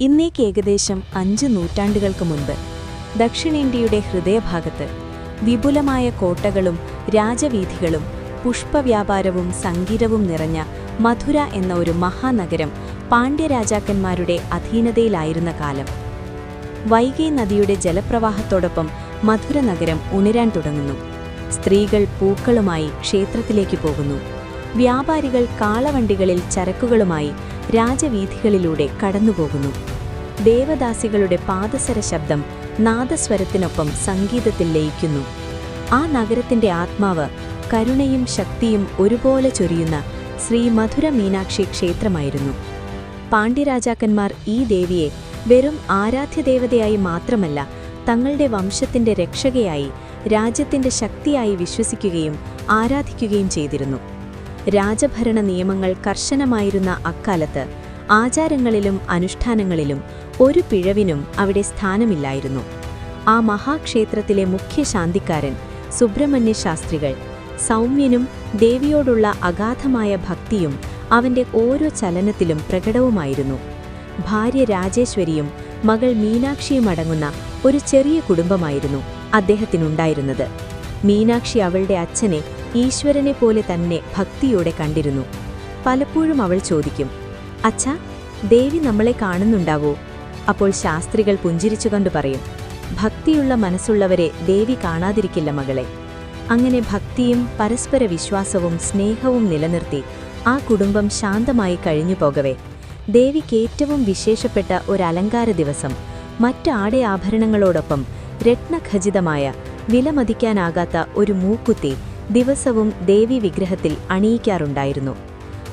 ഇന്നേക്ക് ഏകദേശം അഞ്ച് നൂറ്റാണ്ടുകൾക്ക് മുൻപ് ദക്ഷിണേന്ത്യയുടെ ഹൃദയഭാഗത്ത് വിപുലമായ കോട്ടകളും രാജവീഥികളും പുഷ്പവ്യാപാരവും സംഗീതവും നിറഞ്ഞ മധുര എന്ന ഒരു മഹാനഗരം പാണ്ഡ്യരാജാക്കന്മാരുടെ അധീനതയിലായിരുന്ന കാലം. വൈഗൈ നദിയുടെ ജലപ്രവാഹത്തോടൊപ്പം മധുര നഗരം ഉണരാൻ തുടങ്ങുന്നു. സ്ത്രീകൾ പൂക്കളുമായി ക്ഷേത്രത്തിലേക്ക് പോകുന്നു. വ്യാപാരികൾ കാളവണ്ടികളിൽ ചരക്കുകളുമായി രാജവീഥികളിലൂടെ കടന്നുപോകുന്നു. ദേവദാസികളുടെ പാദസര ശബ്ദം നാദസ്വരത്തിനൊപ്പം സംഗീതത്തിൽ ലയിക്കുന്നു. ആ നഗരത്തിന്റെ ആത്മാവ് കരുണയും ശക്തിയും ഒരുപോലെ ചൊരിയുന്ന ശ്രീ മധുര മീനാക്ഷി ക്ഷേത്രമായിരുന്നു. പാണ്ഡ്യരാജാക്കന്മാർ ഈ ദേവിയെ വെറും ആരാധ്യദേവതയായി മാത്രമല്ല തങ്ങളുടെ വംശത്തിന്റെ രക്ഷകയായി രാജ്യത്തിന്റെ ശക്തിയായി വിശ്വസിക്കുകയും ആരാധിക്കുകയും ചെയ്തിരുന്നു. രാജഭരണ നിയമങ്ങൾ കർശനമായിരുന്ന അക്കാലത്ത് ആചാരങ്ങളിലും അനുഷ്ഠാനങ്ങളിലും ഒരു പിഴവിനും അവിടെ സ്ഥാനമില്ലായിരുന്നു. ആ മഹാക്ഷേത്രത്തിലെ മുഖ്യ ശാന്തിക്കാരൻ സുബ്രഹ്മണ്യ ശാസ്ത്രികൾ സൗമ്യനും ദേവിയോടുള്ള അഗാധമായ ഭക്തിയും അവന്റെ ഓരോ ചലനത്തിലും പ്രകടവുമായിരുന്നു. ഭാര്യ രാജേശ്വരിയും മകൾ മീനാക്ഷിയും അടങ്ങുന്ന ഒരു ചെറിയ കുടുംബമായിരുന്നു അദ്ദേഹത്തിനുണ്ടായിരുന്നത്. മീനാക്ഷി അവളുടെ അച്ഛനെ ഈശ്വരനെ പോലെ തന്നെ ഭക്തിയോടെ കണ്ടിരുന്നു. പലപ്പോഴും അവൾ ചോദിക്കും അച്ഛാ ദേവി നമ്മളെ കാണുന്നുണ്ടാവോ? അപ്പോൾ ശാസ്ത്രികൾ പുഞ്ചിരിച്ചുകൊണ്ട് പറയും ഭക്തിയുള്ള മനസ്സുള്ളവരെ ദേവി കാണാതിരിക്കില്ല മകളെ. അങ്ങനെ ഭക്തിയും പരസ്പര വിശ്വാസവും സ്നേഹവും നിലനിർത്തി ആ കുടുംബം ശാന്തമായി കഴിഞ്ഞു പോകവേ. ദേവിക്ക് ഏറ്റവും വിശേഷപ്പെട്ട ഒരലങ്കാര ദിവസം മറ്റ് ആടെ ആഭരണങ്ങളോടൊപ്പം രത്നഖചിതമായ വിലമതിക്കാനാകാത്ത ഒരു മൂക്കുത്തി ദിവസവും ദേവി വിഗ്രഹത്തിൽ അണിയിക്കാറുണ്ടായിരുന്നു.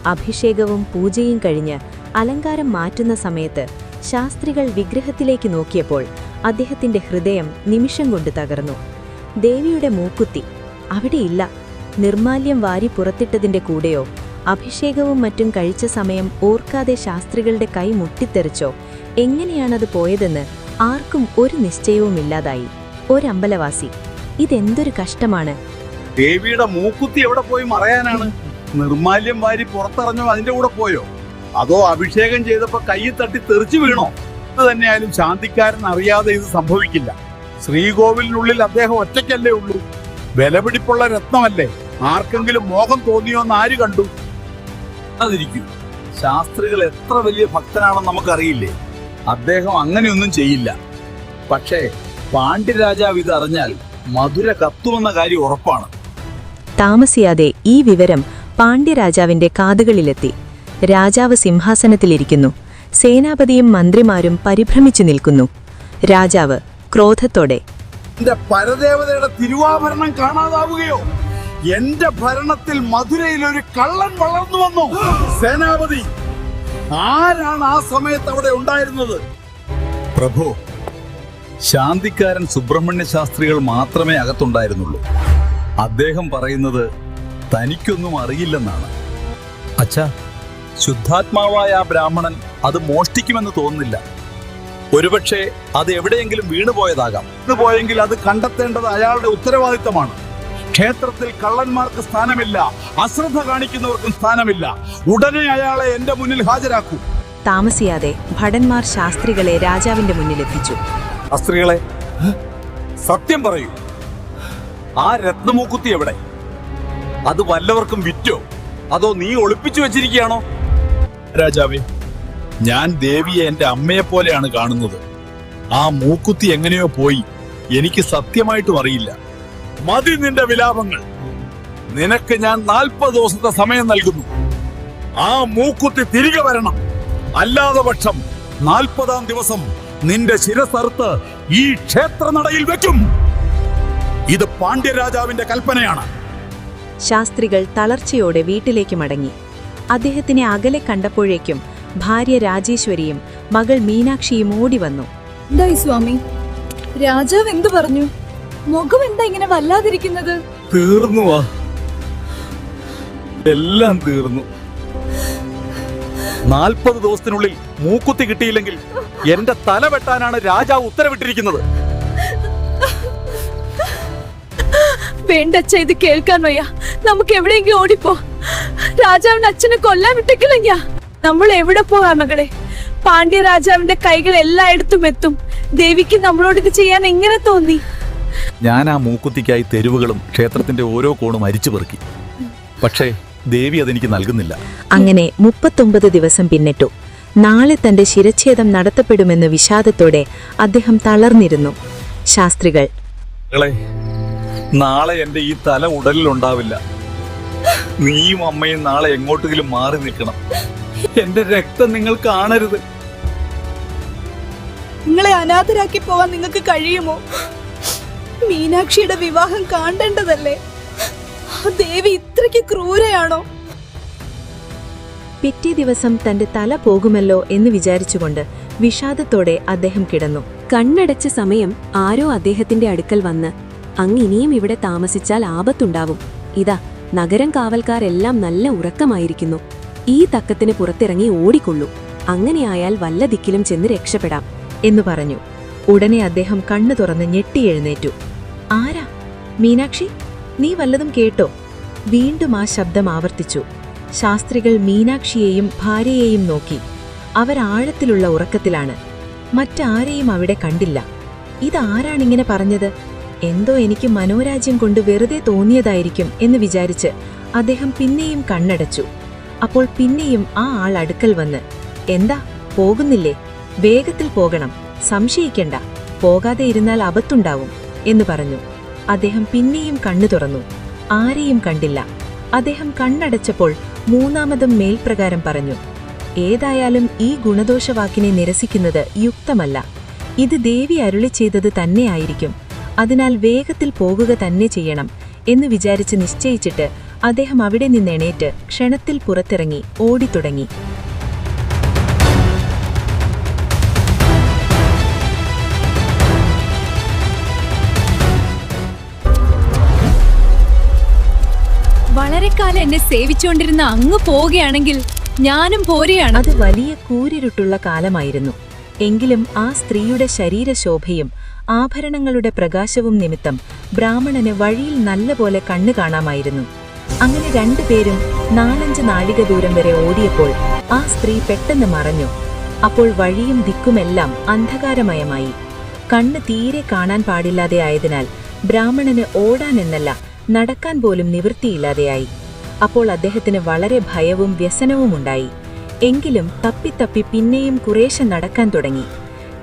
അഭിഷേകവും പൂജയും കഴിഞ്ഞ് അലങ്കാരം മാറ്റുന്ന സമയത്ത് ശാസ്ത്രികൾ വിഗ്രഹത്തിലേക്ക് നോക്കിയപ്പോൾ അദ്ദേഹത്തിന്റെ ഹൃദയം നിമിഷം കൊണ്ട് തകർന്നു. ദേവിയുടെ മൂക്കുത്തി അവിടെയില്ല. നിർമാല്യം വാരി പുറത്തിട്ടതിന്റെ കൂടെയോ? അഭിഷേകവും മറ്റും കഴിച്ച സമയം ഓർക്കാതെ ശാസ്ത്രികളുടെ കൈ മുട്ടിത്തെറിച്ചോ? എങ്ങനെയാണത് പോയതെന്ന് ആർക്കും ഒരു നിശ്ചയവുമില്ലാതായി. ഒരമ്പലവാസി ഇതെന്തൊരു കഷ്ടമാണ്. ദേവിയുടെ മൂക്കുത്തി എവിടെ പോയി മറയാനാണ്? നിർമാല്യം വാരി പുറത്തിറഞ്ഞോ അതിന്റെ കൂടെ പോയോ? അതോ അഭിഷേകം ചെയ്തപ്പോ കൈ തട്ടി തെറിച്ചു വീണോ? ഇത് തന്നെയായാലും ശാന്തിക്കാരൻ അറിയാതെ ഇത് സംഭവിക്കില്ല. ശ്രീകോവിലിനുള്ളിൽ അദ്ദേഹം ഒറ്റയ്ക്കല്ലേ ഉള്ളൂ. വിലപിടിപ്പുള്ള രത്നമല്ലേ? ആർക്കെങ്കിലും മോഹം തോന്നിയോന്ന് ആര് കണ്ടു? അതിരിക്കും. ശാസ്ത്രികൾ എത്ര വലിയ ഭക്തനാണെന്ന് നമുക്കറിയില്ലേ? അദ്ദേഹം അങ്ങനെയൊന്നും ചെയ്യില്ല. പക്ഷേ പാണ്ഡ്യരാജാവ് ഇത് അറിഞ്ഞാൽ മധുര കത്തുമെന്ന കാര്യം ഉറപ്പാണ്. താമസിയാതെ ഈ വിവരം പാണ്ഡ്യരാജാവിന്റെ കാതുകളിലെത്തി. രാജാവ് സിംഹാസനത്തിലിരിക്കുന്നു. സേനാപതിയും മന്ത്രിമാരും പരിഭ്രമിച്ചു നിൽക്കുന്നു. രാജാവ് ക്രോധത്തോടെ എന്റെ പരദേവതയുടെ തിരുവാഭരണം കാണാതാവുകയോ? എന്റെ ഭരണത്തിൽ മധുരയിൽ ഒരു കള്ളൻ വളർന്നു വന്നു. സേനാപതി ആരാണ് ആ സമയത്ത് അവിടെ ഉണ്ടായിരുന്നത്? പ്രഭു ശാന്തിക്കാരൻ സുബ്രഹ്മണ്യ ശാസ്ത്രികൾ മാത്രമേ അകത്തുണ്ടായിരുന്നുള്ളൂ. അദ്ദേഹം പറയുന്നത് തനിക്കൊന്നും അറിയില്ലെന്നാണ്. അച്ഛാ. ശുദ്ധാത്മാവായ ആ ബ്രാഹ്മണൻ അത് മോഷ്ടിക്കുമെന്ന് തോന്നുന്നില്ല. ഒരുപക്ഷെ അത് എവിടെയെങ്കിലും വീണുപോയതാകാം വീണുപോയെങ്കിൽ അത് കണ്ടെത്തേണ്ടത് അയാളുടെ ഉത്തരവാദിത്തമാണ്. ക്ഷേത്രത്തിൽ കള്ളന്മാർക്ക് സ്ഥാനമില്ല അശ്രദ്ധ കാണിക്കുന്നവർക്കും സ്ഥാനമില്ല. ഉടനെ അയാളെ എന്റെ മുന്നിൽ ഹാജരാക്കൂ. താമസിയാതെ ഭടന്മാർ ശാസ്ത്രികളെ രാജാവിന്റെ മുന്നിൽ മുന്നിലെത്തിച്ചു ശാസ്ത്രികളെ സത്യം പറയൂ. ആ രത്നമൂക്കുത്തി എവിടെ? അത് വല്ലവർക്കും വിറ്റോ? അതോ നീ ഒളിപ്പിച്ചു വെച്ചിരിക്കുകയാണോ? രാജാവേ ഞാൻ ദേവിയെ എന്റെ അമ്മയെ പോലെയാണ് കാണുന്നത്. ആ മൂക്കുത്തി എങ്ങനെയോ പോയി. എനിക്ക് സത്യമായിട്ടും അറിയില്ല. മതി നിന്റെ വിലാപങ്ങൾ. നിനക്ക് ഞാൻ നാൽപ്പത് ദിവസത്തെ സമയം നൽകുന്നു. ആ മൂക്കുത്തി തിരികെ വരണം. അല്ലാതെ പക്ഷം നാൽപ്പതാം ദിവസം നിന്റെ ശിരസറുത്ത് ഈ ക്ഷേത്രനടയിൽ വെക്കും. ഇത് പാണ്ഡ്യരാജാവിന്റെ കൽപ്പനയാണ്. ശാസ്ത്രികൾ തളർച്ചയോടെ വീട്ടിലേക്ക് മടങ്ങി. അദ്ദേഹത്തിനെ അകലെ കണ്ടപ്പോഴേക്കും ഭാര്യ രാജേശ്വരിയും മകൾ മീനാക്ഷിയും ഓടി വന്നു. എന്തായി സ്വാമി? രാജാവ് എന്തു പറഞ്ഞു? മുഖം എന്താ ഇങ്ങനെ വല്ലാതിരിക്കുന്നത്? തീർന്നു വാ. എല്ലാം തീർന്നു. നാൽപ്പത് ദിവസത്തിനുള്ളിൽ മൂക്കുത്തി കിട്ടിയില്ലെങ്കിൽ എന്റെ തല വെട്ടാനാണ് രാജാവ് ഉത്തരവിട്ടിരിക്കുന്നത്. വേണ്ടച്ച ഇത് കേൾക്കാൻ വയ്യ. നമുക്ക് എവിടെയെങ്കിലും ഓടിപ്പോ. രാജാവിന്റെ അച്ഛനെ കൊല്ലാൻ വിട്ടേക്കില്ല നമ്മൾ എവിടെ പോവാ മകളെ? പാണ്ഡ്യ രാജാവിന്റെ കൈകൾ എല്ലായിടത്തും എത്തും. ദേവിക്ക് നമ്മളോട് ഇത് ചെയ്യാൻ എങ്ങനെ തോന്നി? ഞാൻ ആ മൂക്കുത്തിക്കായി തെരുവുകളും ക്ഷേത്രത്തിന്റെ ഓരോ കോണും അരിച്ചു പെറുക്കി. പക്ഷേ ദേവി അതെനിക്ക് നൽകുന്നില്ല. അങ്ങനെ മുപ്പത്തൊമ്പത് ദിവസം പിന്നിട്ടു. നാളെ തന്റെ ശിരച്ഛേദം നടത്തപ്പെടുമെന്ന് വിഷാദത്തോടെ അദ്ദേഹം തളർന്നിരുന്നു. ശാസ്ത്രികൾ നാളെ എന്റെ ഈ തല ഉടലിൽ ഉണ്ടാവില്ല നീയും അമ്മയും നാളെ എങ്ങോട്ടെങ്കിലും മാറി നിൽക്കണം. എന്റെ രക്തം നിങ്ങൾ കാണരുത്. നിങ്ങളെ അനാഥരാക്കി പോവാൻ നിങ്ങൾക്ക് കഴിയുമോ? മീനാക്ഷിയുടെ വിവാഹം കാണേണ്ടതല്ലേ? ദേവി ഇത്രയ്ക്ക് ക്രൂരയാണോ? പിറ്റേ ദിവസം തന്റെ തല പോകുമല്ലോ എന്ന് വിചാരിച്ചുകൊണ്ട് വിഷാദത്തോടെ അദ്ദേഹം കിടന്നു. കണ്ണടച്ച സമയം ആരോ അദ്ദേഹത്തിന്റെ അടുക്കൽ വന്ന് അങ്ങ് ഇനിയും ഇവിടെ താമസിച്ചാൽ ആപത്തുണ്ടാവും. ഇതാ നഗരം കാവൽക്കാരെല്ലാം നല്ല ഉറക്കമായിരിക്കുന്നു. ഈ തക്കത്തിന് പുറത്തിറങ്ങി ഓടിക്കൊള്ളൂ. അങ്ങനെയായാൽ വല്ല ദിക്കിലും ചെന്ന് രക്ഷപ്പെടാം എന്നു പറഞ്ഞു. ഉടനെ അദ്ദേഹം കണ്ണു തുറന്ന് ഞെട്ടിയെഴുന്നേറ്റു ആരാ? മീനാക്ഷി നീ വല്ലതും കേട്ടോ? വീണ്ടും ആ ശബ്ദം ആവർത്തിച്ചു. ശാസ്ത്രികൾ മീനാക്ഷിയെയും ഭാര്യയെയും നോക്കി. അവരാഴത്തിലുള്ള ഉറക്കത്തിലാണ്. മറ്റാരെയും അവിടെ കണ്ടില്ല. ഇതാരാണിങ്ങനെ പറഞ്ഞത്? എന്തോ എനിക്ക് മനോരാജ്യം കൊണ്ട് വെറുതെ തോന്നിയതായിരിക്കും എന്ന് വിചാരിച്ച് അദ്ദേഹം പിന്നെയും കണ്ണടച്ചു. അപ്പോൾ പിന്നെയും ആ ആൾ അടുക്കൽ വന്ന് എന്താ പോകുന്നില്ലേ? വേഗത്തിൽ പോകണം. സംശയിക്കണ്ട. പോകാതെ ഇരുന്നാൽ അബത്തുണ്ടാവും എന്ന് പറഞ്ഞു. അദ്ദേഹം പിന്നെയും കണ്ണു തുറന്നു. ആരെയും കണ്ടില്ല. അദ്ദേഹം കണ്ണടച്ചപ്പോൾ മൂന്നാമതും മേൽപ്രകാരം പറഞ്ഞു ഏതായാലും ഈ ഗുണദോഷവാക്കിനെ നിരസിക്കുന്നത് യുക്തമല്ല. ഇത് ദേവി അരുളി ചെയ്തത് തന്നെയായിരിക്കും. അതിനാൽ വേഗത്തിൽ പോകുക തന്നെ ചെയ്യണം എന്ന് വിചാരിച്ച് നിശ്ചയിച്ചിട്ട് അദ്ദേഹം അവിടെ നിന്ന് എണേറ്റ് ക്ഷണത്തിൽ പുറത്തിറങ്ങി ഓടിത്തുടങ്ങി. വളരെക്കാലം കാലം എന്നെ സേവിച്ചുകൊണ്ടിരുന്ന അങ്ങ് പോവുകയാണെങ്കിൽ ഞാനും പോരുകയാണ്. അത് വലിയ കൂരിരുട്ടുള്ള കാലമായിരുന്നു. എങ്കിലും ആ സ്ത്രീയുടെ ശരീരശോഭയും ആഭരണങ്ങളുടെ പ്രകാശവും നിമിത്തം ബ്രാഹ്മണന് വഴിയിൽ നല്ലപോലെ കണ്ണു കാണാമായിരുന്നു. അങ്ങനെ രണ്ടുപേരും നാലഞ്ച് നാഴിക ദൂരം വരെ ഓടിയപ്പോൾ ആ സ്ത്രീ പെട്ടെന്ന് മറഞ്ഞു. അപ്പോൾ വഴിയും ദിക്കുമെല്ലാം അന്ധകാരമയമായി. കണ്ണ് തീരെ കാണാൻ പാടില്ലാതെ ആയതിനാൽ ബ്രാഹ്മണന് ഓടാനെന്നല്ല നടക്കാൻ പോലും നിവൃത്തിയില്ലാതെയായി. അപ്പോൾ അദ്ദേഹത്തിന് വളരെ ഭയവും വ്യസനവുമുണ്ടായി. എങ്കിലും തപ്പിത്തപ്പി പിന്നെയും കുറേശ്ശെ നടക്കാൻ തുടങ്ങി.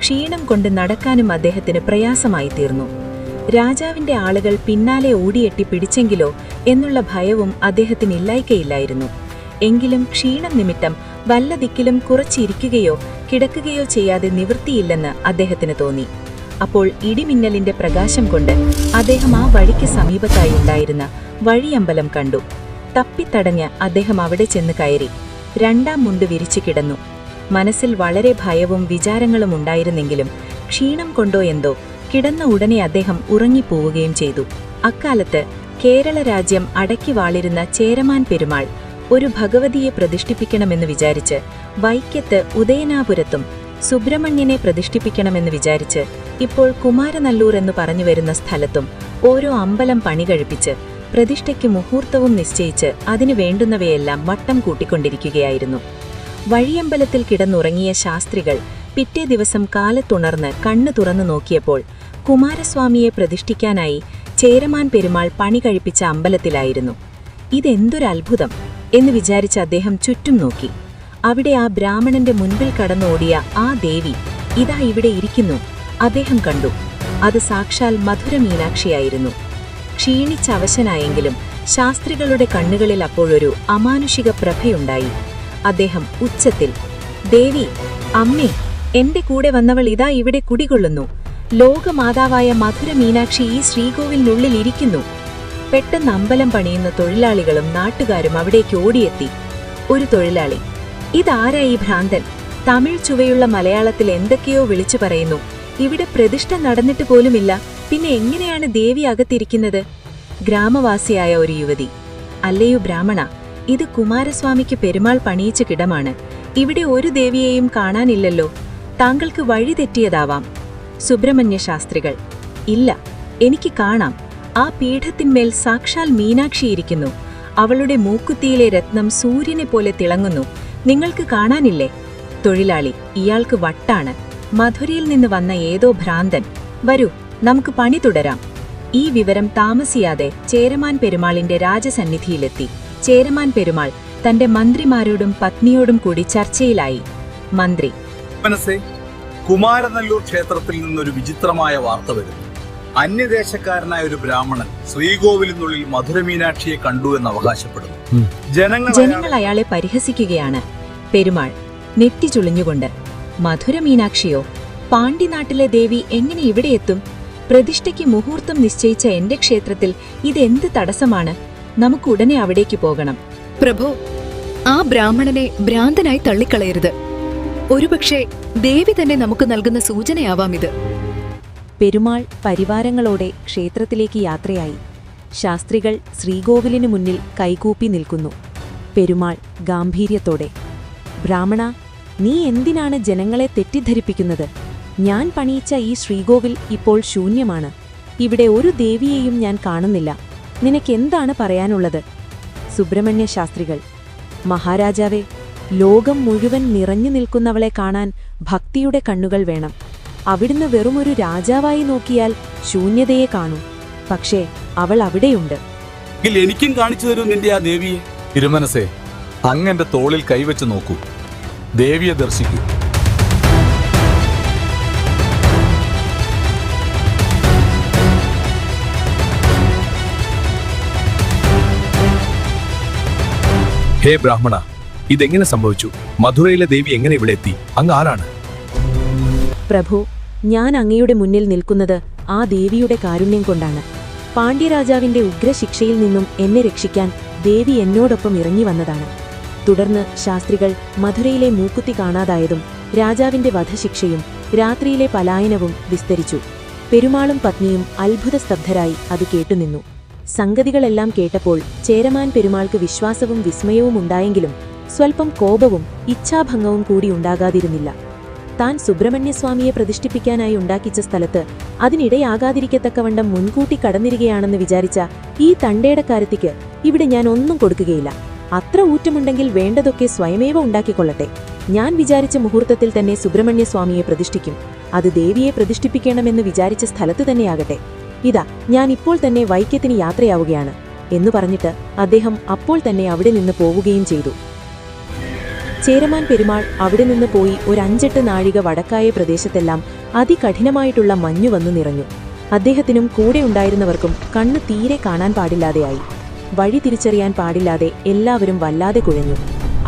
ക്ഷീണം കൊണ്ട് നടക്കാനും അദ്ദേഹത്തിന് പ്രയാസമായി തീർന്നു. രാജാവിന്റെ ആളുകൾ പിന്നാലെ ഓടിയെട്ടി പിടിച്ചെങ്കിലോ എന്നുള്ള ഭയവും അദ്ദേഹത്തിന് ഇല്ലായ്ക്കയില്ലായിരുന്നു എങ്കിലും ക്ഷീണം നിമിത്തം വല്ല ദിക്കിലും കുറച്ചിരിക്കുകയോ കിടക്കുകയോ ചെയ്യാതെ നിവൃത്തിയില്ലെന്ന് അദ്ദേഹത്തിന് തോന്നി. അപ്പോൾ ഇടിമിന്നലിന്റെ പ്രകാശം കൊണ്ട് അദ്ദേഹം ആ വഴിക്ക് സമീപത്തായി ഉണ്ടായിരുന്ന വഴിയമ്പലം കണ്ടു. തപ്പിത്തടഞ്ഞ് അദ്ദേഹം അവിടെ ചെന്ന് കയറി. രണ്ടാം മുണ്ട് വിരിച്ചു കിടന്നു. മനസ്സിൽ വളരെ ഭയവും വിചാരങ്ങളും ഉണ്ടായിരുന്നെങ്കിലും ക്ഷീണം കൊണ്ടോ എന്തോ കിടന്ന ഉടനെ അദ്ദേഹം ഉറങ്ങിപ്പോവുകയും ചെയ്തു. അക്കാലത്ത് കേരള രാജ്യം അടക്കി വാളിരുന്ന ചേരമാൻ പെരുമാൾ ഒരു ഭഗവതിയെ പ്രതിഷ്ഠിപ്പിക്കണമെന്ന് വിചാരിച്ച് വൈക്കത്ത് ഉദയനാപുരത്തും സുബ്രഹ്മണ്യനെ പ്രതിഷ്ഠിപ്പിക്കണമെന്ന് വിചാരിച്ച് ഇപ്പോൾ കുമാരനല്ലൂർ എന്ന് പറഞ്ഞു വരുന്ന സ്ഥലത്തും ഓരോ അമ്പലം പണി കഴിപ്പിച്ച് പ്രതിഷ്ഠയ്ക്ക് മുഹൂർത്തവും നിശ്ചയിച്ച് അതിനു വേണ്ടുന്നവയെല്ലാം വട്ടം കൂട്ടിക്കൊണ്ടിരിക്കുകയായിരുന്നു. വഴിയമ്പലത്തിൽ കിടന്നുറങ്ങിയ ശാസ്ത്രികൾ പിറ്റേ ദിവസം കാലത്തുണർന്ന് കണ്ണു തുറന്നു നോക്കിയപ്പോൾ കുമാരസ്വാമിയെ പ്രതിഷ്ഠിക്കാനായി ചേരമാൻ പെരുമാൾ പണി കഴിപ്പിച്ച അമ്പലത്തിലായിരുന്നു. ഇതെന്തൊരത്ഭുതം എന്ന് വിചാരിച്ച് അദ്ദേഹം ചുറ്റും നോക്കി. അവിടെ ആ ബ്രാഹ്മണന്റെ മുൻപിൽ കടന്നോടിയ ആ ദേവി ഇതാ ഇവിടെ ഇരിക്കുന്നു. അദ്ദേഹം കണ്ടു. അത് സാക്ഷാൽ മധുര മീനാക്ഷിയായിരുന്നു. ക്ഷീണിച്ചവശനായെങ്കിലും ശാസ്ത്രികളുടെ കണ്ണുകളിൽ അപ്പോഴൊരു അമാനുഷിക പ്രഭയുണ്ടായി. അദ്ദേഹം ഉച്ചത്തിൽ ദേവി അമ്മേ എന്റെ കൂടെ വന്നവൾ ഇതാ ഇവിടെ കുടികൊള്ളുന്നു. ലോകമാതാവായ മധുര മീനാക്ഷി ഈ ശ്രീകോവിലിനുള്ളിൽ ഇരിക്കുന്നു. പെട്ടെന്ന് അമ്പലം പണിയുന്ന തൊഴിലാളികളും നാട്ടുകാരും അവിടേക്ക് ഓടിയെത്തി. ഒരു തൊഴിലാളി ഇതാരാ ഈ ഭ്രാന്തൻ? തമിഴ് ചുവയുള്ള മലയാളത്തിൽ എന്തൊക്കെയോ വിളിച്ചു പറയുന്നു. ഇവിടെ പ്രതിഷ്ഠ നടന്നിട്ട് പോലുമില്ല. പിന്നെ എങ്ങനെയാണ് ദേവി അകത്തിരിക്കുന്നത്? ഗ്രാമവാസിയായ ഒരു യുവതി അല്ലയോ ബ്രാഹ്മണ ഇത് കുമാരസ്വാമിക്ക് പെരുമാൾ പണിയിച്ച കിടമാണ്. ഇവിടെ ഒരു ദേവിയെയും കാണാനില്ലല്ലോ. താങ്കൾക്ക് വഴി തെറ്റിയതാവാം. സുബ്രഹ്മണ്യ ശാസ്ത്രികൾ ഇല്ല എനിക്ക് കാണാം. ആ പീഠത്തിന്മേൽ സാക്ഷാൽ മീനാക്ഷിയിരിക്കുന്നു അവളുടെ മൂക്കുത്തിയിലെ രത്നം സൂര്യനെ പോലെ തിളങ്ങുന്നു. നിങ്ങൾക്ക് കാണാനില്ലേ? തൊഴിലാളി ഇയാൾക്ക് വട്ടാണ്. മധുരയിൽ നിന്ന് വന്ന ഏതോ ഭ്രാന്തൻ. വരൂ. നമുക്ക് പണി തുടരാം. ഈ വിവരം താമസിയാതെ ചേരമാൻ പെരുമാളിന്റെ രാജസന്നിധിയിലെത്തി. ചേരമാൻ പെരുമാൾ തന്റെ മന്ത്രിമാരോടും പത്നിയോടും കൂടി ചർച്ചയിലായി. മന്ത്രി. മനസ്സേ കുമാരനല്ലൂർ ക്ഷേത്രത്തിൽ നിന്നൊരു വിചിത്രമായ വാർത്ത വരുന്നു. അന്യദേശക്കാരനായ ഒരു ബ്രാഹ്മണൻ ശ്രീകോവിലിനുള്ളിൽ മധുരമീനാക്ഷിയെ കണ്ടു എന്ന് അവകാശപ്പെടുന്നു. ജനങ്ങൾ ജനങ്ങൾ അയാളെ പരിഹസിക്കുകയാണ്. പെരുമാൾ നെറ്റി ചുളിഞ്ഞുകൊണ്ട് മധുരമീനാക്ഷിയോ മീനാക്ഷിയോ പാണ്ഡ്യനാട്ടിലെ ദേവി എങ്ങനെ ഇവിടെ എത്തും? പ്രതിഷ്ഠയ്ക്ക് മുഹൂർത്തം നിശ്ചയിച്ച എന്റെ ക്ഷേത്രത്തിൽ ഇതെന്ത് തടസ്സമാണ്? നമുക്ക് ഉടനെ അവിടേക്ക് പോകണം. പ്രഭു ആ ബ്രാഹ്മണനെ ഭ്രാന്തനായി തള്ളിക്കളയരുത്. ഒരുപക്ഷെ ദേവി തന്നെ നമുക്ക് നൽകുന്ന സൂചനയാവാം ഇത്. പെരുമാൾ പരിവാരങ്ങളോടെ ക്ഷേത്രത്തിലേക്ക് യാത്രയായി. ശാസ്ത്രികൾ ശ്രീകോവിലിനു മുന്നിൽ കൈകൂപ്പി നിൽക്കുന്നു. പെരുമാൾ ഗാംഭീര്യത്തോടെ ബ്രാഹ്മണ നീ എന്തിനാണ് ജനങ്ങളെ തെറ്റിദ്ധരിപ്പിക്കുന്നത്? ഞാൻ പണിയിച്ച ഈ ശ്രീകോവിൽ ഇപ്പോൾ ശൂന്യമാണ്. ഇവിടെ ഒരു ദേവിയെയും ഞാൻ കാണുന്നില്ല. നിനക്കെന്താണ് പറയാനുള്ളത്? സുബ്രഹ്മണ്യ ശാസ്ത്രികൾ മഹാരാജാവേ ലോകം മുഴുവൻ നിറഞ്ഞു നിൽക്കുന്നവളെ കാണാൻ ഭക്തിയുടെ കണ്ണുകൾ വേണം. അവിടുന്ന് വെറുമൊരു രാജാവായി നോക്കിയാൽ ശൂന്യതയെ കാണൂ. പക്ഷേ അവൾ അവിടെയുണ്ട്. എനിക്കും കാണിച്ചു തരൂ നിന്റെ ആ ദേവിയെ. തിരുമനസേ അങ്ങന്റെ തോളിൽ കൈവച്ച് നോക്കൂ. ദേവിയെ ദർശിക്കൂ. ഹേ ബ്രാഹ്മണ ഇതെങ്ങനെ സംഭവിച്ചു? മധുരയിലെ ദേവി എങ്ങനെ ഇവിടെ എത്തി? അങ്ങ് ആരാണ്? പ്രഭു ഞാൻ അങ്ങയുടെ മുന്നിൽ നിൽക്കുന്നത് ആ ദേവിയുടെ കാരുണ്യം കൊണ്ടാണ്. പാണ്ഡ്യരാജാവിന്റെ ഉഗ്രശിക്ഷയിൽ നിന്നും എന്നെ രക്ഷിക്കാൻ ദേവി എന്നോടൊപ്പം ഇറങ്ങി വന്നതാണ്. തുടർന്ന് ശാസ്ത്രികൾ മധുരയിലെ മൂക്കുത്തി കാണാതായതും രാജാവിന്റെ വധശിക്ഷയും രാത്രിയിലെ പലായനവും വിസ്തരിച്ചു. പെരുമാളും പത്നിയും അത്ഭുതസ്തബ്ധരായി അത് കേട്ടുനിന്നു. സംഗതികളെല്ലാം കേട്ടപ്പോൾ ചേരമാൻ പെരുമാൾക്ക് വിശ്വാസവും വിസ്മയവും ഉണ്ടായെങ്കിലും സ്വൽപ്പം കോപവും ഇച്ഛാഭംഗവും കൂടി ഉണ്ടാകാതിരുന്നില്ല. താൻ സുബ്രഹ്മണ്യസ്വാമിയെ പ്രതിഷ്ഠിപ്പിക്കാനായി ഉണ്ടാക്കിച്ച സ്ഥലത്ത് അതിനിടയാകാതിരിക്കത്തക്കവണ്ണം മുൻകൂട്ടി കടന്നിരികയാണെന്ന് വിചാരിച്ച ഈ തണ്ടേടക്കാരത്തിക്ക് ഇവിടെ ഞാൻ ഒന്നും കൊടുക്കുകയില്ല. അത്ര ഊറ്റമുണ്ടെങ്കിൽ വേണ്ടതൊക്കെ സ്വയമേവ ഉണ്ടാക്കിക്കൊള്ളട്ടെ. ഞാൻ വിചാരിച്ച മുഹൂർത്തത്തിൽ തന്നെ സുബ്രഹ്മണ്യസ്വാമിയെ പ്രതിഷ്ഠിക്കും. അത് ദേവിയെ പ്രതിഷ്ഠിപ്പിക്കണമെന്ന് വിചാരിച്ച സ്ഥലത്ത് തന്നെയാകട്ടെ ഇതാ ഞാൻ ഇപ്പോൾ തന്നെ വൈക്കത്തിന് യാത്രയാവുകയാണ് എന്നു പറഞ്ഞിട്ട് അദ്ദേഹം അപ്പോൾ തന്നെ അവിടെ നിന്ന് പോവുകയും ചെയ്തു. ചേരമാൻ പെരുമാൾ അവിടെ നിന്ന് പോയി ഒരു അഞ്ചെട്ട് നാഴിക വടക്കായ പ്രദേശത്തെല്ലാം അതികഠിനമായിട്ടുള്ള മഞ്ഞു വന്നു നിറഞ്ഞു. അദ്ദേഹത്തിനും കൂടെ ഉണ്ടായിരുന്നവർക്കും കണ്ണ് തീരെ കാണാൻ പാടില്ലാതെയായി. വഴി തിരിച്ചറിയാൻ പാടില്ലാതെ എല്ലാവരും വല്ലാതെ കുഴഞ്ഞു.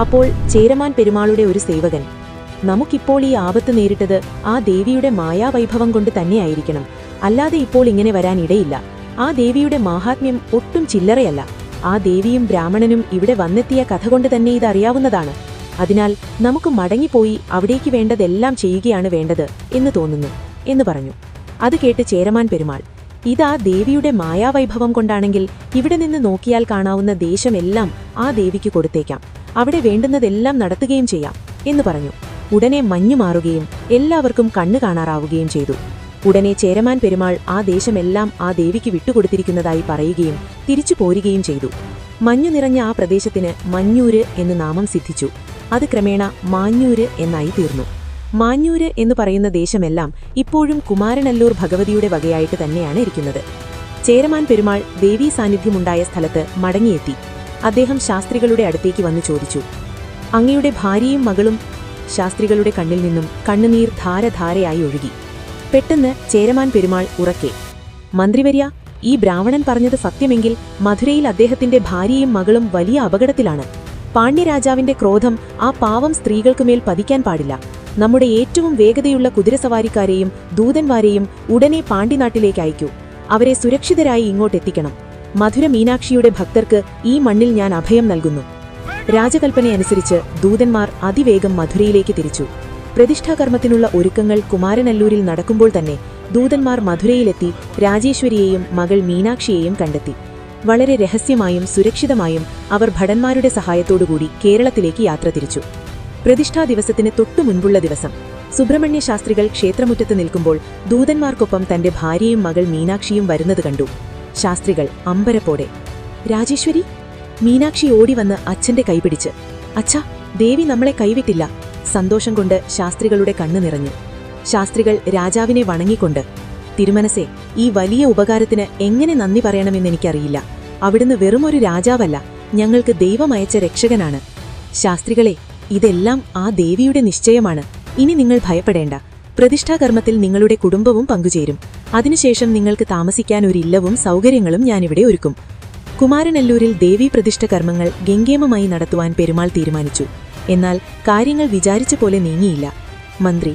അപ്പോൾ ചേരമാൻ പെരുമാളുടെ ഒരു സേവകൻ നമുക്കിപ്പോൾ ഈ ആപത്ത് നേരിട്ടത് ആ ദേവിയുടെ മായാവൈഭവം കൊണ്ട് തന്നെയായിരിക്കണം. അല്ലാതെ ഇപ്പോൾ ഇങ്ങനെ വരാനിടയില്ല ആ ദേവിയുടെ മാഹാത്മ്യം ഒട്ടും ചില്ലറയല്ല. ആ ദേവിയും ബ്രാഹ്മണനും ഇവിടെ വന്നെത്തിയ കഥ കൊണ്ട് തന്നെ ഇതറിയാവുന്നതാണ് അതിനാൽ നമുക്ക് മടങ്ങിപ്പോയി അവിടേക്ക് വേണ്ടതെല്ലാം ചെയ്യുകയാണ് വേണ്ടത് എന്ന് തോന്നുന്നു എന്ന് പറഞ്ഞു. അത് കേട്ട് ചേരമാൻ പെരുമാൾ ഇതാ ദേവിയുടെ മായാവൈഭവം കൊണ്ടാണെങ്കിൽ ഇവിടെ നിന്ന് നോക്കിയാൽ കാണാവുന്ന ദേശമെല്ലാം ആ ദേവിക്ക് കൊടുത്തേക്കാം. അവിടെ വേണ്ടുന്നതെല്ലാം നടത്തുകയും ചെയ്യാം എന്ന് പറഞ്ഞു. ഉടനെ മഞ്ഞു മാറുകയും എല്ലാവർക്കും കണ്ണു കാണാറാവുകയും ചെയ്തു. ഉടനെ ചേരമാൻ പെരുമാൾ ആ ദേശമെല്ലാം ആ ദേവിക്ക് വിട്ടുകൊടുത്തിരിക്കുന്നതായി പറയുകയും തിരിച്ചു പോരുകയും ചെയ്തു. മഞ്ഞു നിറഞ്ഞ ആ പ്രദേശത്തിന് മഞ്ഞൂര് എന്ന് നാമം സിദ്ധിച്ചു. അത് ക്രമേണ മാഞ്ഞൂര് എന്നായി തീർന്നു. മാഞ്ഞൂര് എന്ന് പറയുന്ന ദേശമെല്ലാം ഇപ്പോഴും കുമാരനല്ലൂർ ഭഗവതിയുടെ വകയായിട്ട് തന്നെയാണ് ഇരിക്കുന്നത്. ചേരമാൻ പെരുമാൾ ദേവീ സാന്നിധ്യമുണ്ടായ സ്ഥലത്ത് മടങ്ങിയെത്തി. അദ്ദേഹം ശാസ്ത്രികളുടെ അടുത്തേക്ക് വന്നു ചോദിച്ചു. അങ്ങയുടെ ഭാര്യയും മകളും ശാസ്ത്രികളുടെ കണ്ണിൽ നിന്നും കണ്ണുനീർ ധാരധാരയായി ഒഴുകി. പെട്ടെന്ന് ചേരമാൻ പെരുമാൾ ഉറക്കെ മന്ത്രിവര്യ ഈ ബ്രാഹ്മണൻ പറഞ്ഞത് സത്യമെങ്കിൽ മധുരയിൽ അദ്ദേഹത്തിന്റെ ഭാര്യയും മകളും വലിയ അപകടത്തിലാണ്. പാണ്ഡ്യരാജാവിന്റെ ക്രോധം ആ പാവം സ്ത്രീകൾക്കുമേൽ പതിക്കാൻ പാടില്ല. നമ്മുടെ ഏറ്റവും വേഗതയുള്ള കുതിരസവാരിക്കാരെയും ദൂതന്മാരെയും ഉടനെ പാണ്ഡ്യനാട്ടിലേക്ക് അയക്കൂ. അവരെ സുരക്ഷിതരായി ഇങ്ങോട്ടെത്തിക്കണം. മധുര മീനാക്ഷിയുടെ ഭക്തർക്ക് ഈ മണ്ണിൽ ഞാൻ അഭയം നൽകുന്നു. രാജകൽപ്പനയനുസരിച്ച് ദൂതന്മാർ അതിവേഗം മധുരയിലേക്ക് തിരിച്ചു. പ്രതിഷ്ഠാകർമ്മത്തിനുള്ള ഒരുക്കങ്ങൾ കുമാരനല്ലൂരിൽ നടക്കുമ്പോൾ തന്നെ ദൂതന്മാർ മധുരയിലെത്തി രാജേശ്വരിയെയും മകൾ മീനാക്ഷിയെയും കണ്ടെത്തി. വളരെ രഹസ്യമായും സുരക്ഷിതമായും അവർ ഭടന്മാരുടെ സഹായത്തോടുകൂടി കേരളത്തിലേക്ക് യാത്ര തിരിച്ചു. പ്രതിഷ്ഠാ ദിവസത്തിന് തൊട്ടു മുൻപുള്ള ദിവസം. സുബ്രഹ്മണ്യ ശാസ്ത്രികൾ ക്ഷേത്രമുറ്റത്ത് നിൽക്കുമ്പോൾ ദൂതന്മാർക്കൊപ്പം തന്റെ ഭാര്യയും മകൾ മീനാക്ഷിയും വരുന്നത് കണ്ടു. ശാസ്ത്രികൾ അമ്പരപ്പോടെ രാജേശ്വരി മീനാക്ഷി ഓടി വന്ന് അച്ഛന്റെ കൈപിടിച്ച് അച്ഛാ ദേവി നമ്മളെ കൈവിട്ടില്ല. സന്തോഷം കൊണ്ട് ശാസ്ത്രികളുടെ കണ്ണു നിറഞ്ഞു. ശാസ്ത്രികൾ രാജാവിനെ വണങ്ങിക്കൊണ്ട് തിരുമനസേ ഈ വലിയ ഉപകാരത്തിന് എങ്ങനെ നന്ദി പറയണമെന്ന് എനിക്കറിയില്ല. അവിടുന്ന് വെറുമൊരു രാജാവല്ല ഞങ്ങൾക്ക് ദൈവമയച്ച രക്ഷകനാണ്. ശാസ്ത്രികളെ ഇതെല്ലാം ആ ദേവിയുടെ നിശ്ചയമാണ്. ഇനി നിങ്ങൾ ഭയപ്പെടേണ്ട. പ്രതിഷ്ഠാകർമ്മത്തിൽ നിങ്ങളുടെ കുടുംബവും പങ്കുചേരും. അതിനുശേഷം നിങ്ങൾക്ക് താമസിക്കാൻ ഒരു ഇല്ലവും സൗകര്യങ്ങളും ഞാനിവിടെ ഒരുക്കും. കുമാരനല്ലൂരിൽ ദേവീ പ്രതിഷ്ഠ കർമ്മങ്ങൾ ഗംഗേമമായി നടത്തുവാൻ പെരുമാൾ തീരുമാനിച്ചു. എന്നാൽ കാര്യങ്ങൾ വിചാരിച്ച പോലെ നീങ്ങിയില്ല. മന്ത്രി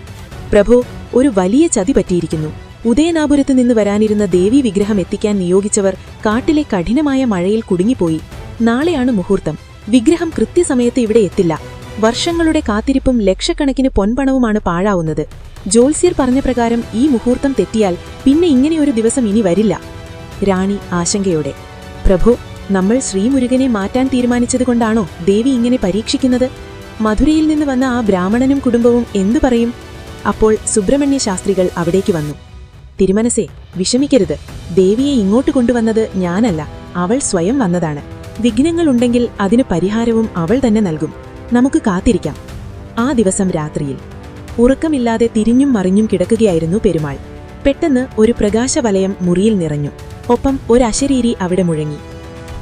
പ്രഭു ഒരു വലിയ ചതി പറ്റിയിരിക്കുന്നു. ഉദയനാപുരത്ത് നിന്ന് വരാനിരുന്ന ദേവി വിഗ്രഹം എത്തിക്കാൻ നിയോഗിച്ചവർ കാട്ടിലെ കഠിനമായ മഴയിൽ കുടുങ്ങിപ്പോയി. നാളെയാണ് മുഹൂർത്തം. വിഗ്രഹം കൃത്യസമയത്ത് ഇവിടെ എത്തില്ല. വർഷങ്ങളുടെ കാത്തിരിപ്പും ലക്ഷക്കണക്കിന് പൊൻപണവുമാണ് പാഴാവുന്നത്. ജോത്സ്യർ പറഞ്ഞ പ്രകാരം ഈ മുഹൂർത്തം തെറ്റിയാൽ പിന്നെ ഇങ്ങനെയൊരു ദിവസം ഇനി വരില്ല. റാണി ആശങ്കയോടെ പ്രഭു നമ്മൾ ശ്രീമുരുകനെ മാറ്റാൻ തീരുമാനിച്ചതുകൊണ്ടാണോ ദേവി ഇങ്ങനെ പരീക്ഷിക്കുന്നത്? മധുരയിൽ നിന്ന് വന്ന ആ ബ്രാഹ്മണനും കുടുംബവും എന്തു പറയും? അപ്പോൾ സുബ്രഹ്മണ്യ ശാസ്ത്രികൾ അവിടേക്ക് വന്നു. തിരുമനസേ വിഷമിക്കരുത്. ദേവിയെ ഇങ്ങോട്ട് കൊണ്ടുവന്നത് ഞാനല്ല അവൾ സ്വയം വന്നതാണ്. വിഘ്നങ്ങൾ ഉണ്ടെങ്കിൽ അതിന് പരിഹാരവും അവൾ തന്നെ നൽകും. നമുക്ക് കാത്തിരിക്കാം. ആ ദിവസം രാത്രിയിൽ. ഉറക്കമില്ലാതെ തിരിഞ്ഞും മറിഞ്ഞും കിടക്കുകയായിരുന്നു പെരുമാൾ. പെട്ടെന്ന് ഒരു പ്രകാശവലയം മുറിയിൽ നിറഞ്ഞു. ഒപ്പം ഒരു അശരീരി അവിടെ മുഴങ്ങി.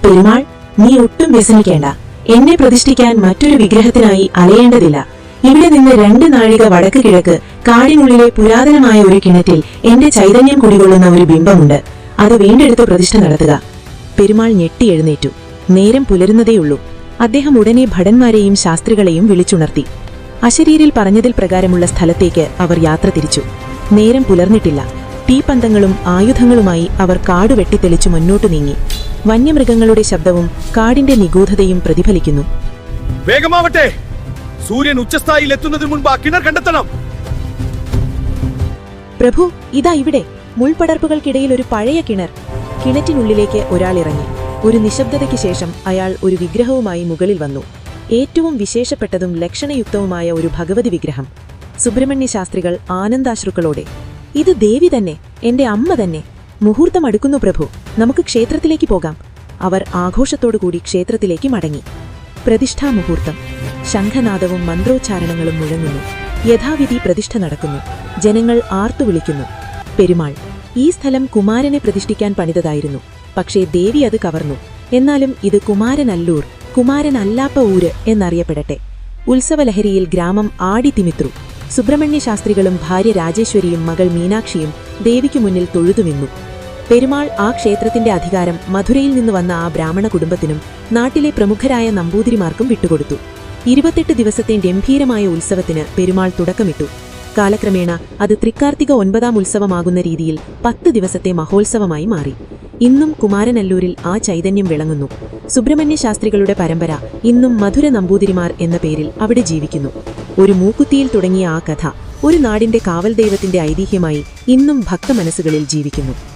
പെരുമാൾ നീ ഒട്ടും വ്യസനിക്കേണ്ട. എന്നെ പ്രതിഷ്ഠിക്കാൻ മറ്റൊരു വിഗ്രഹത്തിനായി അലയേണ്ടതില്ല. ഇവിടെ നിന്ന് രണ്ട് നാഴിക വടക്ക് കിഴക്ക് കാടിനുള്ളിലെ പുരാതനമായ ഒരു കിണറ്റിൽ എന്റെ ചൈതന്യം കുടികൊള്ളുന്ന ഒരു ബിംബമുണ്ട്. അത് വീണ്ടെടുത്ത് പ്രതിഷ്ഠ നടത്തുക. പെരുമാൾ ഞെട്ടി എഴുന്നേറ്റു. നേരം പുലരുന്നതേയുള്ളൂ. അദ്ദേഹം ഉടനെ ഭടന്മാരെയും ശാസ്ത്രികളെയും വിളിച്ചുണർത്തി. അശരീരിൽ പറഞ്ഞതിൽ പ്രകാരമുള്ള സ്ഥലത്തേക്ക് അവർ യാത്ര തിരിച്ചു. നേരം പുലർന്നിട്ടില്ല. തീപന്തങ്ങളും ആയുധങ്ങളുമായി അവർ കാട് വെട്ടിത്തെളിച്ചു മുന്നോട്ടു നീങ്ങി. വന്യമൃഗങ്ങളുടെ ശബ്ദവും കാടിന്റെ നിഗൂഢതയും പ്രതിഫലിക്കുന്നു. വേഗമാവട്ടെ. സൂര്യൻ ഉച്ചസ്ഥായിയിൽ എത്തുന്നതിന് മുൻപ് ആ കിണർ കണ്ടെത്തണം. പ്രഭു ഇതാ ഇവിടെ. മുൾപടർപ്പുകൾക്കിടയിൽ ഒരു പഴയ കിണർ. കിണറ്റിനുള്ളിലേക്ക് ഒരാൾ ഇറങ്ങി. ഒരു നിശബ്ദതയ്ക്ക് ശേഷം അയാൾ ഒരു വിഗ്രഹവുമായി മുകളിൽ വന്നു. ഏറ്റവും വിശേഷപ്പെട്ടതും ലക്ഷണയുക്തവുമായ ഒരു ഭഗവതി വിഗ്രഹം. സുബ്രഹ്മണ്യ ശാസ്ത്രികൾ ആനന്ദാശ്രുക്കളോടെ ഇത് ദേവി തന്നെ എന്റെ അമ്മ തന്നെ. മുഹൂർത്തം അടുക്കുന്നു പ്രഭു. നമുക്ക് ക്ഷേത്രത്തിലേക്ക് പോകാം. അവർ ആഘോഷത്തോടുകൂടി ക്ഷേത്രത്തിലേക്ക് മടങ്ങി. പ്രതിഷ്ഠാ മുഹൂർത്തം. ശംഖനാദവും മന്ത്രോച്ചാരണങ്ങളും മുഴങ്ങുന്നു. യഥാവിധി പ്രതിഷ്ഠ നടക്കുന്നു. ജനങ്ങൾ ആർത്തുവിളിക്കുന്നു പെരുമാൾ ഈ സ്ഥലം കുമാരനെ പ്രതിഷ്ഠിക്കാൻ പണിതതായിരുന്നു. പക്ഷേ ദേവി അത് കവർന്നു. എന്നാലും ഇത് കുമാരനല്ലൂർ കുമാരനല്ലാപ്പ ഊര് എന്നറിയപ്പെടട്ടെ. ഉത്സവലഹരിയിൽ ഗ്രാമം ആടി തിമിത്രു സുബ്രഹ്മണ്യ ശാസ്ത്രികളും ഭാര്യ രാജേശ്വരിയും മകൾ മീനാക്ഷിയും ദേവിക്കു മുന്നിൽ തൊഴുതുനിന്നു പെരുമാൾ ആ ക്ഷേത്രത്തിന്റെ അധികാരം മധുരയിൽ നിന്ന് വന്ന ആ ബ്രാഹ്മണ കുടുംബത്തിനും നാട്ടിലെ പ്രമുഖരായ നമ്പൂതിരിമാർക്കും വിട്ടുകൊടുത്തു. ഇരുപത്തെട്ട് ദിവസത്തെ ഗംഭീരമായ ഉത്സവത്തിന് പെരുമാൾ തുടക്കമിട്ടു. കാലക്രമേണ അത് തൃക്കാർത്തിക ഒൻപതാം ഉത്സവമാകുന്ന രീതിയിൽ പത്ത് ദിവസത്തെ മഹോത്സവമായി മാറി. ഇന്നും കുമാരനല്ലൂരിൽ ആ ചൈതന്യം വിളങ്ങുന്നു. സുബ്രഹ്മണ്യ ശാസ്ത്രികളുടെ പരമ്പര ഇന്നും മധുര നമ്പൂതിരിമാർ എന്ന പേരിൽ അവിടെ ജീവിക്കുന്നു. ഒരു മൂക്കുത്തിയിൽ തുടങ്ങിയ ആ കഥ ഒരു നാടിന്റെ കാവൽ ദൈവത്തിന്റെ ഐതിഹ്യമായി ഇന്നും ഭക്തമനസ്സുകളിൽ ജീവിക്കുന്നു.